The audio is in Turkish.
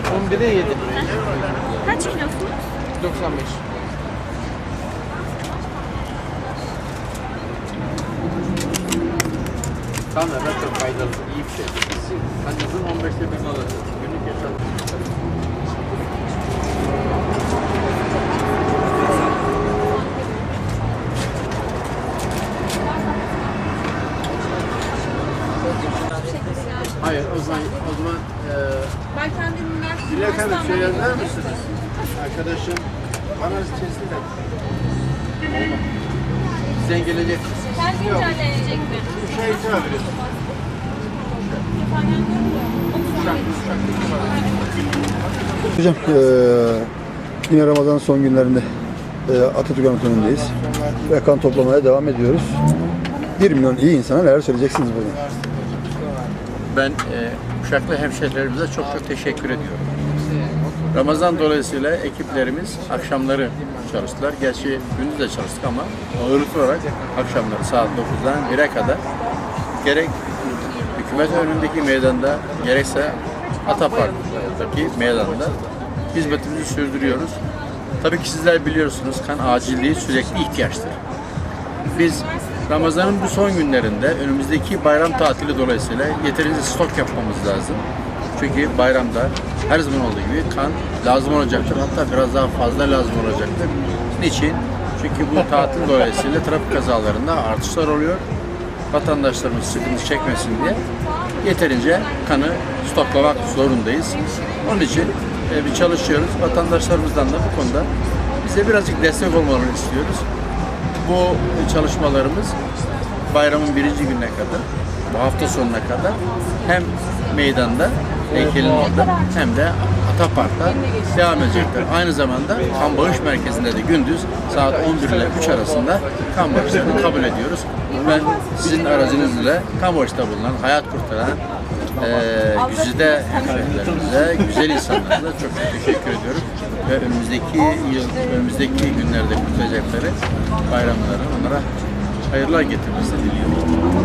11'e 7. Kaç kilosunuz? 95. Kamera çok faydalı, iyi bir şey. Annenizin 15'te birini alacağız. Günlük yaşam. Hayır, o zaman, o zaman eee Ben kendim üniversite Dilek Hanım üniversiteden söyler mezunum. misiniz? Arkadaşım bana sesli de. Sen gelecek. Her gün düzenlenecek mi? Şey. Hocam eee, yine Ramazan son günlerinde eee, Atatürk Anıtı'ndeyiz ve kan toplamaya devam ediyoruz. 1 milyon iyi insana neler söyleyeceksiniz bugün? Ben e, Uşaklı hemşehrilerimize çok çok teşekkür ediyorum. Ramazan dolayısıyla ekiplerimiz akşamları çalıştılar. Gerçi gündüz de çalıştık ama ağırlıklı olarak akşamları saat 9'dan 1'e kadar gerek hükümet önündeki meydanda gerekse Atapark'taki meydanda hizmetimizi sürdürüyoruz. Tabii ki sizler biliyorsunuz kan acilliği sürekli ihtiyaçtır. Biz Ramazan'ın bu son günlerinde önümüzdeki bayram tatili dolayısıyla yeterince stok yapmamız lazım. Çünkü bayramda her zaman olduğu gibi kan lazım olacaktır. Hatta biraz daha fazla lazım olacaktır. Niçin? Çünkü bu tatil dolayısıyla trafik kazalarında artışlar oluyor. Vatandaşlarımız sıkıntı çekmesin diye yeterince kanı stoklamak zorundayız. Onun için e, bir çalışıyoruz. Vatandaşlarımızdan da bu konuda bize birazcık destek olmalarını istiyoruz. Bu çalışmalarımız bayramın birinci gününe kadar, bu hafta sonuna kadar hem meydanda, heykelin orada hem de Atapark'ta devam edecekler. Aynı zamanda kan bağış merkezinde de gündüz saat 11 ile 3 arasında kan bağışlarını kabul ediyoruz. Ben sizin aracınızla kan bağışta bulunan, hayat kurtaran eee güzide güzel insanlarımıza çok teşekkür ediyorum. Ve önümüzdeki yıl, önümüzdeki günlerde kutlayacakları bayramları onlara hayırlar getirmesini diliyorum.